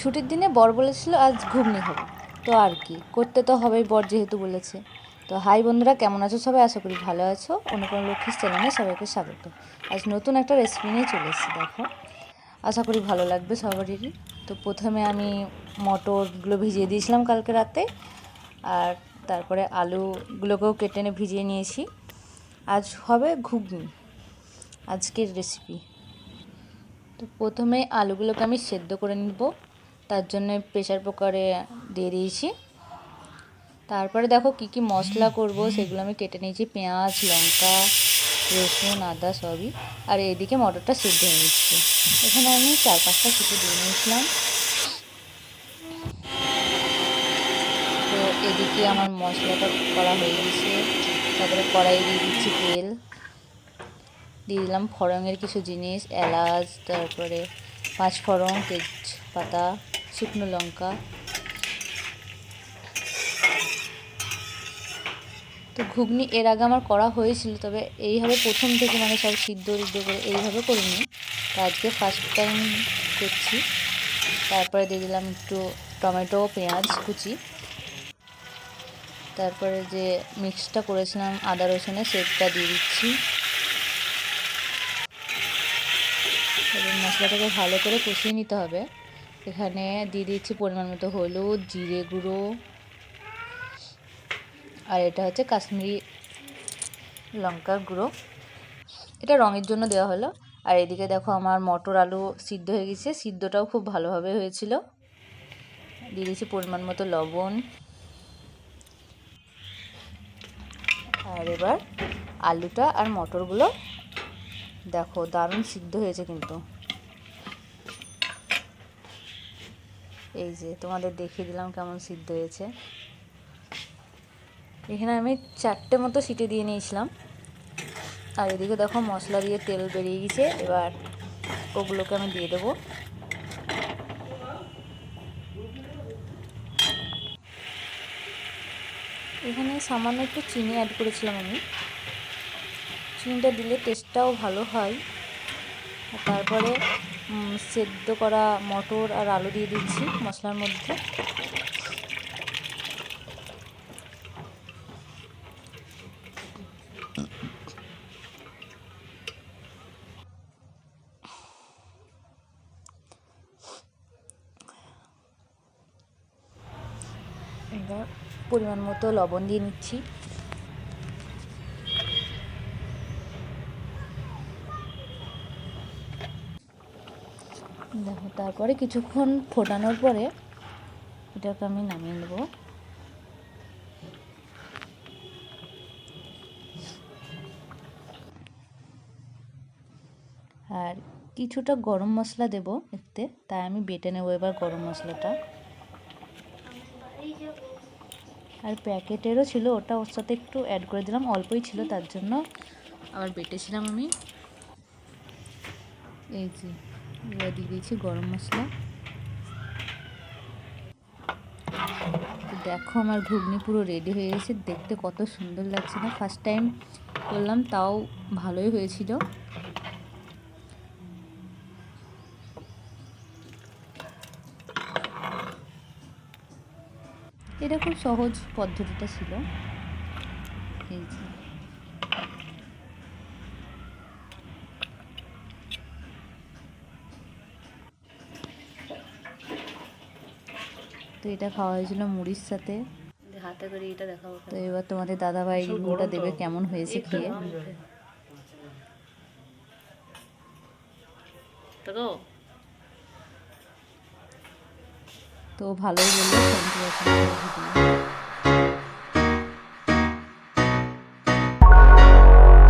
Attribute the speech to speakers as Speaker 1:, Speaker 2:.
Speaker 1: ছুটির দিনে বর বলেছিল, আজ ঘুগনি খাব তো আর কি, করতে তো হবেই, বর যেহেতু বলেছে। তো হাই বন্ধুরা, কেমন আছো সবাই? আশা করি ভালো আছো। অনুকরণ লক্ষ্মীর চ্যানেলে সবাইকে স্বাগত। আজ নতুন একটা রেসিপি নিয়ে চলে এসেছি, দেখো। আশা করি ভালো লাগবে সবারই। তো প্রথমে আমি মটরগুলো ভিজিয়ে দিয়েছিলাম কালকে রাতে, আর তারপরে আলুগুলোকেও কেটে এনে ভিজিয়ে নিয়েছি। আজ হবে ঘুগনি, আজকের রেসিপি তো প্রথমে আলুগুলোকে আমি সেদ্ধ করে নিব। তার জন্য প্রেশার কুকারে দিয়ে দিয়েছি। তারপরে দেখো কি কি মশলা করব, সেগুলো আমি কেটে নিয়েছি। পেঁয়াজ, লঙ্কা, রসুন, আদা, সবই। আর এদিকে মটরটা সিদ্ধ হয়ে নিচ্ছি। এখানে আমি চার পাঁচটা সিটি দিয়ে নিয়েছিলাম। তো এদিকে আমার মশলাটা করা হয়ে গেছে। তারপরে কড়াই দিয়ে দিচ্ছি তেল। দিয়ে দিলাম ফড়ঙের কিছু জিনিস, এলাচ, তারপরে পাঁচ ফড়ং তেজপাতা। শুকনো লঙ্কা। তো ঘুগনি এর আগে আমার করা হয়েছিল, তবে এইভাবে প্রথম থেকে মানে সব সিদ্ধ টিদ্ধ করে এইভাবে করিনি। তো আজকে ফার্স্ট টাইম করছি। তারপরে দিয়ে দিলাম একটু টমেটো, পেঁয়াজ, কুচি। তারপরে যে মিক্সটা করেছিলাম আদা রসুনে সেটটা দিয়ে দিচ্ছি। মশলাটাকে ভালো করে কষিয়ে নিতে হবে। এখানে দিয়ে দিচ্ছি পরিমাণ মতো হলুদ, জিরে গুঁড়ো। আর এটা হচ্ছে কাশ্মীরি লঙ্কার গুঁড়ো। এটা রঙের জন্য দেওয়া হলো। আর এদিকে দেখো আমার মটর আলু সিদ্ধ হয়ে গেছে। সিদ্ধটাও খুব ভালোভাবে হয়েছিল। দিয়ে দিয়েছি পরিমাণ মতো লবণ। আর এবার আলুটা আর মটরগুলো দেখো দারুণ সিদ্ধ হয়েছে কিন্তু। এই যে তোমাদের দেখিয়ে দিলাম কেমন সিদ্ধ হয়েছে। এখানে আমি চারটে মতো সিটি দিয়ে নিয়েছিলাম। আর এদিকে দেখো মশলা দিয়ে তেল বেরিয়ে গেছে, এবার ওগুলোকে আমি দিয়ে দেবো। এখানে সামান্য একটু চিনি অ্যাড করেছিলাম আমি। চিনিটা দিলে টেস্টটাও ভালো হয়। তারপরে সেদ্ধ করা মটর আর আলু দিয়ে দিচ্ছি মশলার মধ্যে। এবার পরিমাণ মতো লবণ দিয়ে নিচ্ছি। দেখো, তারপরে কিছুক্ষণ ফোটানোর পরে এটাকে আমি নামিয়ে নেব। আর কিছুটা গরম মশলা দেব এতে, তাই আমি বেটে নেব এবার গরম মশলাটা। আর প্যাকেটেরও ছিল, ওটা ওর সাথে একটু অ্যাড করে দিলাম, অল্পই ছিল, তার জন্য আবার বেটেছিলাম আমি। এই যে দিয়ে দিয়েছি গরম মশলা। দেখো আমার ঘুগনি পুরো রেডি হয়ে গেছে। দেখতে কত সুন্দর লাগছে না। ফার্স্ট টাইম করলাম, তাও ভালোই হয়েছিল। এটা খুব সহজ পদ্ধতিটা ছিল। এই যে। তো এটা খাওয়া হয়েছিল মুড়ির সাথে।
Speaker 2: হাতে করে এটা দেখাবো
Speaker 1: তো এবার তোমাদের দাদা ভাই ওটা দেবে কেমন হয়েছে খেয়ে।
Speaker 2: তো
Speaker 1: তো ভালোই বলল থ্যাংক ইউ